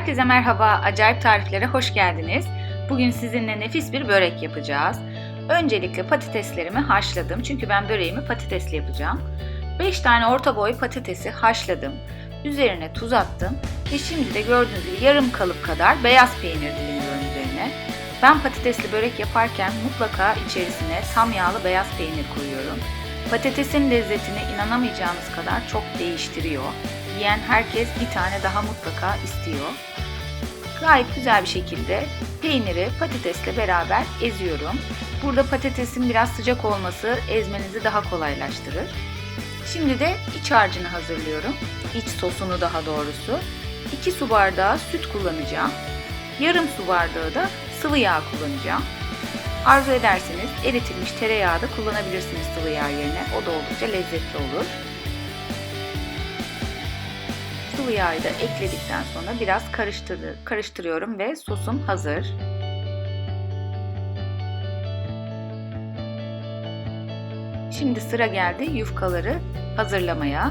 Herkese merhaba, Acayip Tariflere hoş geldiniz. Bugün sizinle nefis bir börek yapacağız. Öncelikle patateslerimi haşladım çünkü ben böreğimi patatesli yapacağım. 5 tane orta boy patatesi haşladım. Üzerine tuz attım ve şimdi de gördüğünüz gibi yarım kalıp kadar beyaz peynir dilimiyorum üzerine. Ben patatesli börek yaparken mutlaka içerisine tam yağlı beyaz peynir koyuyorum. Patatesin lezzetini inanamayacağınız kadar çok değiştiriyor. Yiyen herkes bir tane daha mutlaka istiyor. Gayet güzel bir şekilde peyniri patatesle beraber eziyorum. Burada patatesin biraz sıcak olması ezmenizi daha kolaylaştırır. Şimdi de iç harcını hazırlıyorum. İç sosunu daha doğrusu. 2 su bardağı süt kullanacağım. Yarım su bardağı da sıvı yağ kullanacağım. Arzu ederseniz eritilmiş tereyağı da kullanabilirsiniz sıvı yağ yerine. O da oldukça lezzetli olur. Sıvı yağı da ekledikten sonra biraz karıştır karıştırıyorum ve sosum hazır. Şimdi sıra geldi yufkaları hazırlamaya.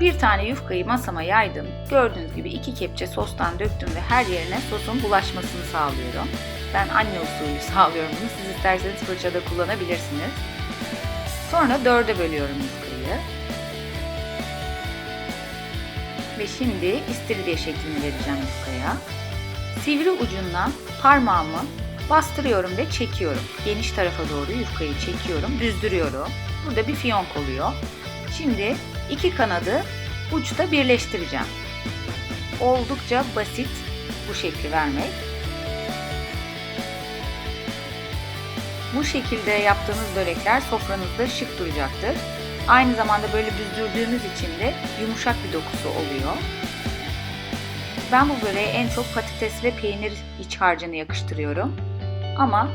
Bir tane yufkayı masama yaydım. Gördüğünüz gibi iki kepçe sostan döktüm ve her yerine sosun bulaşmasını sağlıyorum. Ben anne usulü sağlıyorum bunu. Siz isterseniz fırçada kullanabilirsiniz. Sonra dörde bölüyorum yufkayı. Ve şimdi istiridye şeklini vereceğim yufkaya. Sivri ucundan parmağımı bastırıyorum ve çekiyorum. Geniş tarafa doğru yufkayı çekiyorum, düzdürüyorum. Burada bir fiyonk oluyor. Şimdi iki kanadı uçta birleştireceğim. Oldukça basit bu şekli vermek. Bu şekilde yaptığınız börekler sofranızda şık duracaktır. Aynı zamanda böyle büzdürdüğümüz için de yumuşak bir dokusu oluyor. Ben bu böreğe en çok patates ve peynir iç harcını yakıştırıyorum. Ama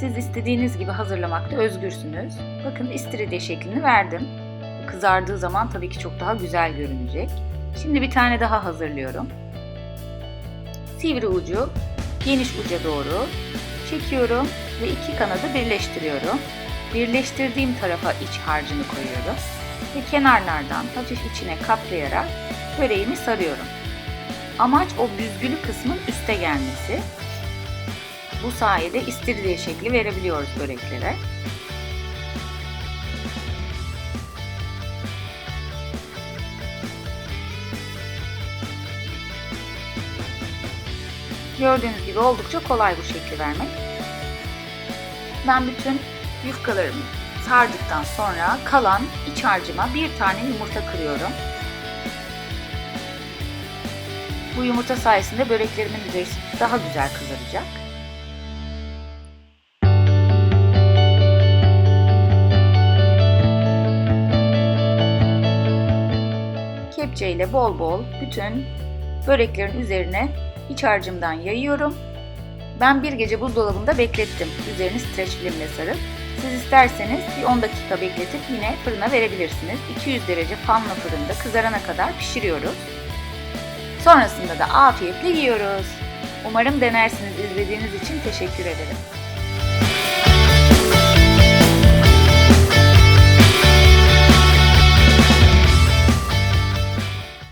siz istediğiniz gibi hazırlamakta özgürsünüz. Bakın istiridye şeklini verdim. Kızardığı zaman tabii ki çok daha güzel görünecek. Şimdi bir tane daha hazırlıyorum. Sivri ucu geniş uca doğru çekiyorum ve iki kanadı birleştiriyorum. Birleştirdiğim tarafa iç harcını koyuyorum ve kenarlardan hafif içine katlayarak böreğimi sarıyorum. Amaç o büzgülü kısmın üste gelmesi. Bu sayede istiridye şekli verebiliyoruz böreklere. Gördüğünüz gibi oldukça kolay bu şekli vermek. Ben bütün yufkalarımı sardıktan sonra kalan iç harcıma bir tane yumurta kırıyorum. Bu yumurta sayesinde böreklerimin üzeri daha güzel kızaracak. Kepçeyle bol bol bütün böreklerin üzerine iç harcımdan yayıyorum. Ben bir gece buzdolabında beklettim. Üzerini streç filmle sarıp. Siz isterseniz bir 10 dakika bekletip yine fırına verebilirsiniz. 200 derece fanlı fırında kızarana kadar pişiriyoruz. Sonrasında da afiyetle yiyoruz. Umarım denersiniz. İzlediğiniz için teşekkür ederim.